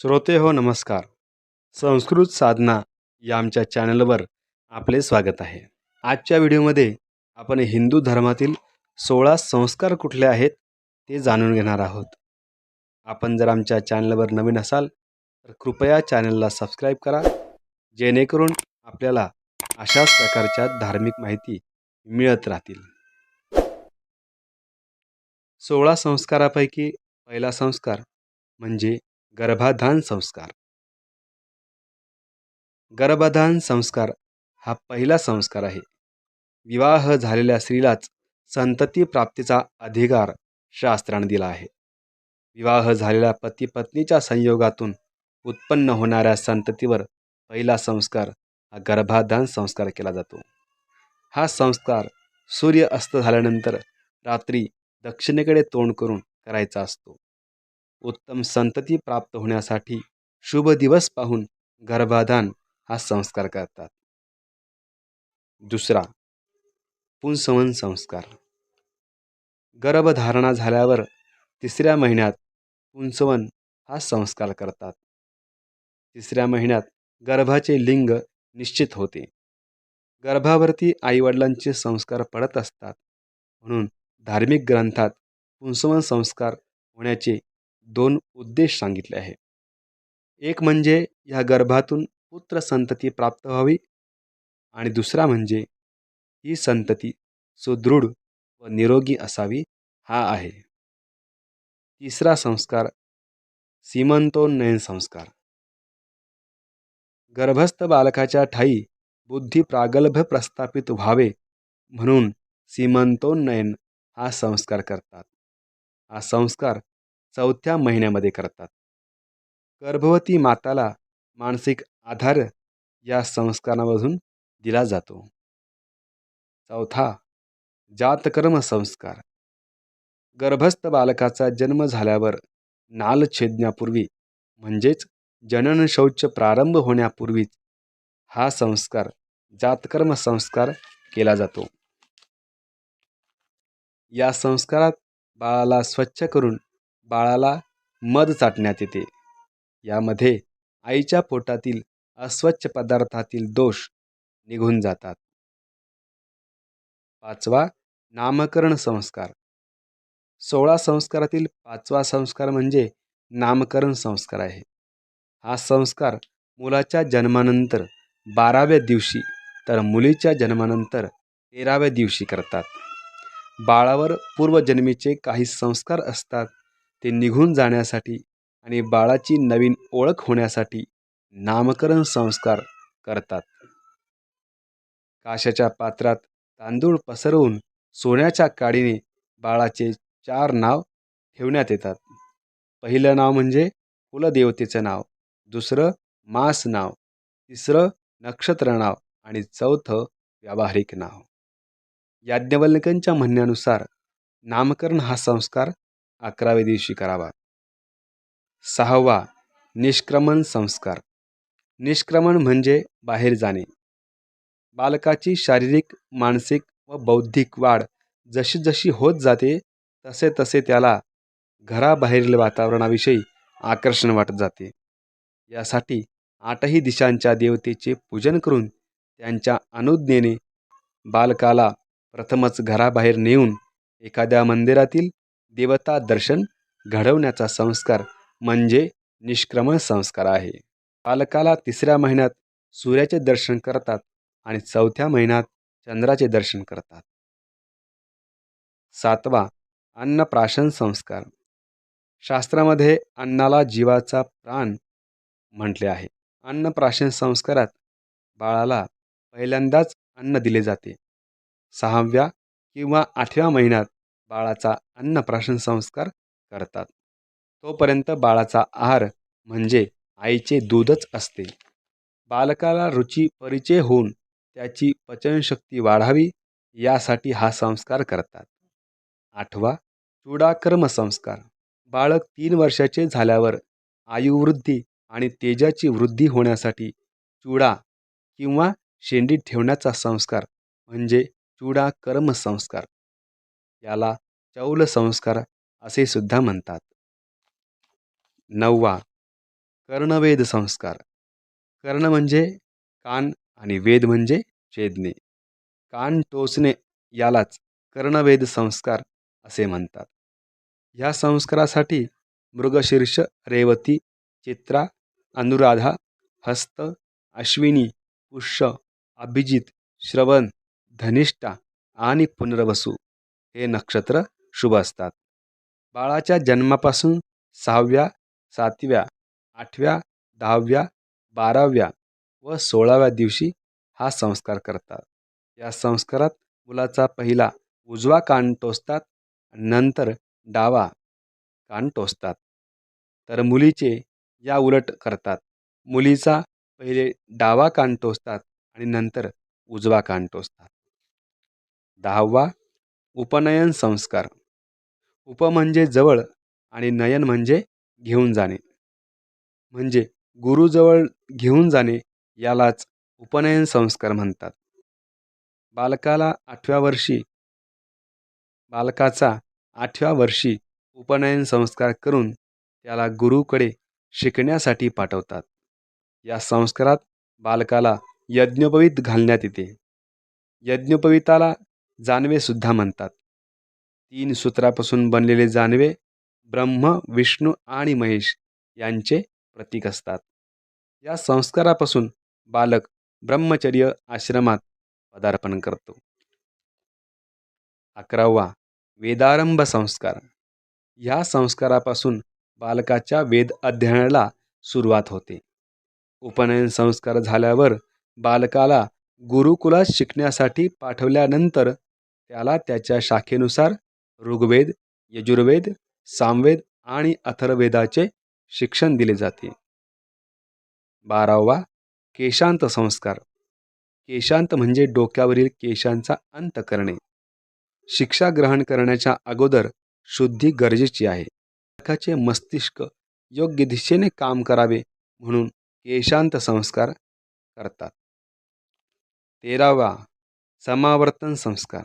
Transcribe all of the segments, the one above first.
श्रोते हो नमस्कार. संस्कृत साधना या आमच्या चॅनलवर आपले स्वागत आहे. आजच्या व्हिडिओमध्ये आपण हिंदू धर्मातील सोळा संस्कार कुठले आहेत ते जाणून घेणार आहोत. आपण जर आमच्या चॅनलवर नवीन असाल तर कृपया चॅनलला सबस्क्राईब करा जेणेकरून आपल्याला अशाच प्रकारच्या धार्मिक माहिती मिळत राहतील. सोळा संस्कारापैकी पहिला संस्कार म्हणजे गर्भाधान संस्कार. गर्भाधान संस्कार हा पहिला संस्कार आहे. विवाह झालेल्या स्त्रीलाच संतती प्राप्तीचा अधिकार शास्त्राने दिला आहे. विवाह झालेल्या पती पत्नीच्या संयोगातून उत्पन्न होणाऱ्या संततीवर पहिला संस्कार हा गर्भाधान संस्कार केला जातो. हा संस्कार सूर्य अस्त झाल्यानंतर रात्री दक्षिणेकडे तोंड करून करायचा असतो. उत्तम संतती प्राप्त होण्यासाठी शुभ दिवस पाहून गर्भाधान हा संस्कार करतात. दुसरा पुंसवन संस्कार. गर्भधारणा झाल्यावर तिसऱ्या महिन्यात पुंसवन हा संस्कार करतात. तिसऱ्या महिन्यात गर्भाचे लिंग निश्चित होते. गर्भावरती आईवडिलांचे संस्कार पडत असतात. म्हणून धार्मिक ग्रंथात पुंसवन संस्कार होण्याचे दोन उद्देश सांगितले आहे. एक म्हणजे या गर्भातून पुत्र संतती प्राप्त व्हावी आणि दुसरा म्हणजे ही संतती सुदृढ व निरोगी असावी हा आहे. तिसरा संस्कार सीमंतोन्नयन संस्कार. गर्भस्थ बालकाच्या ठाई बुद्धी प्रागल्भ प्रस्थापित व्हावे म्हणून सीमंतोन्नयन हा संस्कार करतात. हा संस्कार चौथ्या महिन्यामध्ये करतात. गर्भवती माताला मानसिक आधार या संस्कारामधून दिला जातो. चौथा जातकर्म संस्कार. गर्भस्थ बालकाचा जन्म झाल्यावर नाल छेदण्यापूर्वी म्हणजेच जनन शौच प्रारंभ होण्यापूर्वीच हा संस्कार जातकर्म संस्कार केला जातो. या संस्कारात बाळाला स्वच्छ करून बाळाला मध चाटण्यात येते. यामध्ये आईच्या पोटातील अस्वच्छ पदार्थातील दोष निघून जातात. पाचवा नामकरण संस्कार. सोळा संस्कारातील पाचवा संस्कार म्हणजे नामकरण संस्कार आहे. हा संस्कार मुलाच्या जन्मानंतर बाराव्या दिवशी तर मुलीच्या जन्मानंतर तेराव्या दिवशी करतात. बाळावर पूर्वजन्मीचे काही संस्कार असतात. ते निघून जाण्यासाठी आणि बाळाची नवीन ओळख होण्यासाठी नामकरण संस्कार करतात. काशाच्या पात्रात तांदूळ पसरवून सोन्याच्या काडीने बाळाचे चार नाव ठेवण्यात येतात. पहिलं नाव म्हणजे कुलदेवतेचं नाव दुसरं मास नाव तिसरं नक्षत्र नाव आणि चौथं व्यावहारिक नाव. याज्ञवल्क्यांच्या म्हणण्यानुसार नामकरण हा संस्कार अकराव्या दिवशी करावा. सहावा निष्क्रमण संस्कार. निष्क्रमण म्हणजे बाहेर जाणे. बालकाची शारीरिक मानसिक व बौद्धिक वाढ जशी जशी होत जाते तसे तसे त्याला घराबाहेरील वातावरणाविषयी आकर्षण वाटत जाते. यासाठी आठही दिशांच्या देवतेचे पूजन करून त्यांच्या अनुज्ञेने बालकाला प्रथमच घराबाहेर नेऊन एखाद्या मंदिरातील देवता दर्शन घडवण्याचा संस्कार म्हणजे निष्क्रमण संस्कार आहे. पालकाला तिसऱ्या महिन्यात सूर्याचे दर्शन करतात आणि चौथ्या महिन्यात चंद्राचे दर्शन करतात. सातवा अन्नप्राशन संस्कार. शास्त्रामध्ये अन्नाला जीवाचा प्राण म्हटले आहे. अन्नप्राशन संस्कारात बाळाला पहिल्यांदाच अन्न दिले जाते. सहाव्या किंवा आठव्या महिन्यात बाळाचा अन्नप्राशन संस्कार करतात. तोपर्यंत बाळाचा आहार म्हणजे आईचे दूधच असते. बालकाला रुची परिचय होऊन त्याची पचनशक्ती वाढावी यासाठी हा संस्कार करतात. आठवा चुडाकर्म संस्कार. बाळक तीन वर्षाचे झाल्यावर आयुवृद्धी आणि तेजाची वृद्धी होण्यासाठी चुडा किंवा शेंडी ठेवण्याचा संस्कार म्हणजे चुडाकर्म संस्कार. याला चौल संस्कार असे सुद्धा म्हणतात. नववा कर्णवेद संस्कार. कर्ण म्हणजे कान आणि वेद म्हणजे छेदणे. कान टोचणे यालाच कर्णवेद संस्कार असे म्हणतात. ह्या संस्कारासाठी मृगशीर्ष रेवती चित्रा अनुराधा हस्त अश्विनी पुष्य अभिजित श्रवण धनिष्ठा आणि पुनर्वसू. हे नक्षत्र शुभ असतात. बाळाच्या जन्मापासून सहाव्या सातव्या आठव्या दहाव्या बाराव्या व सोळाव्या दिवशी हा संस्कार करतात. या संस्कारात मुलाचा पहिला उजवा कान टोचतात नंतर डावा कान टोचतात. तर मुलीचे या उलट करतात. मुलीचा पहिले डावा कान टोचतात आणि नंतर उजवा कान टोचतात. दहावा उपनयन संस्कार. उप म्हणजे जवळ आणि नयन म्हणजे घेऊन जाणे. म्हणजे गुरुजवळ घेऊन जाणे यालाच उपनयन संस्कार म्हणतात. बालकाला आठव्या वर्षी बालकाचा आठव्या वर्षी उपनयन संस्कार करून त्याला गुरुकडे शिकण्यासाठी पाठवतात. या संस्कारात बालकाला यज्ञोपवीत घालण्यात येते. यज्ञोपवीताला जानवेसुद्धा म्हणतात. तीन सूत्रापासून बनलेले जानवे ब्रह्म विष्णू आणि महेश यांचे प्रतीक असतात. या संस्कारापासून बालक ब्रह्मचर्य आश्रमात पदार्पण करतो. अकरावा वेदारंभ संस्कार. ह्या संस्कारापासून बालकाच्या वेद अध्ययनाला सुरुवात होते. उपनयन संस्कार झाल्यावर बालकाला गुरुकुलात शिकण्यासाठी पाठवल्यानंतर त्याला त्याच्या शाखेनुसार ऋग्वेद यजुर्वेद सामवेद आणि अथर्वेदाचे शिक्षण दिले जाते. बारावा केशांत संस्कार. केशांत म्हणजे डोक्यावरील केशांचा अंत करणे. शिक्षा ग्रहण करण्याच्या अगोदर शुद्धी गरजेची आहे. बालकाचे मस्तिष्क योग्य दिशेने काम करावे म्हणून केशांत संस्कार करतात. तेरावा समावर्तन संस्कार.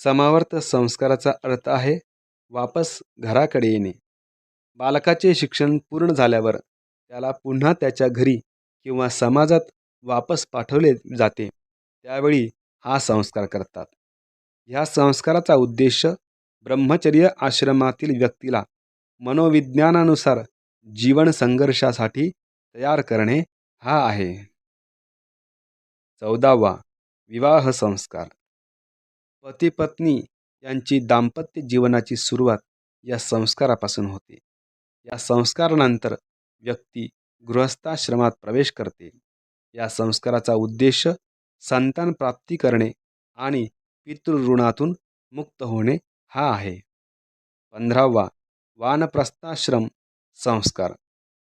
समावर्त संस्काराचा अर्थ आहे वापस घराकडे येणे. बालकाचे शिक्षण पूर्ण झाल्यावर त्याला पुन्हा त्याच्या घरी किंवा समाजात वापस पाठवले जाते त्यावेळी हा संस्कार करतात. ह्या संस्काराचा उद्देश ब्रह्मचर्य आश्रमातील व्यक्तीला मनोविज्ञानानुसार जीवन संघर्षासाठी तयार करणे हा आहे. चौदावा विवाह संस्कार. पती पत्नी यांची दाम्पत्य जीवनाची सुरुवात या संस्कारापासून होते. या संस्कारानंतर व्यक्ती गृहस्थाश्रमात प्रवेश करते. या संस्काराचा उद्देश संतान प्राप्ती करणे आणि पितृऋणातून मुक्त होणे हा आहे. पंधरावा वानप्रस्थाश्रम संस्कार.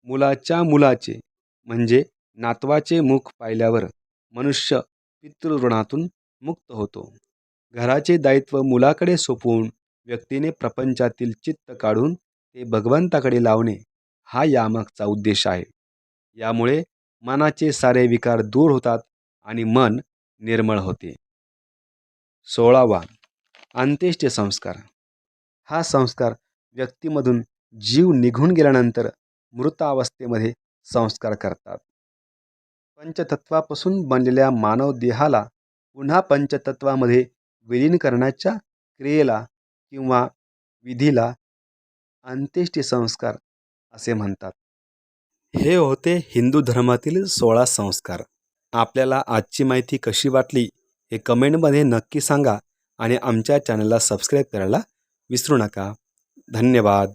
मुलाच्या मुलाचे म्हणजे नातवाचे मुख पाहिल्यावर मनुष्य पितृऋणातून मुक्त होतो. घराचे दायित्व मुलाकडे सोपवून व्यक्तीने प्रपंचातील चित्त काढून ते भगवंताकडे लावणे हा यामागचा उद्देश आहे. यामुळे मनाचे सारे विकार दूर होतात आणि मन निर्मळ होते. सोळावा अंत्येष्ट संस्कार. हा संस्कार व्यक्तीमधून जीव निघून गेल्यानंतर मृतावस्थेमध्ये संस्कार करतात. पंचतत्वापासून बनलेल्या मानव देहाला पुन्हा पंचतत्वामध्ये विलीन करण्याच्या क्रियेला किंवा विधीला अंत्येष्टी संस्कार असे म्हणतात. हे होते हिंदू धर्मातील सोळा संस्कार. आपल्याला आजची माहिती कशी वाटली हे कमेंटमध्ये नक्की सांगा आणि आमच्या चॅनलला सबस्क्राईब करायला विसरू नका. धन्यवाद.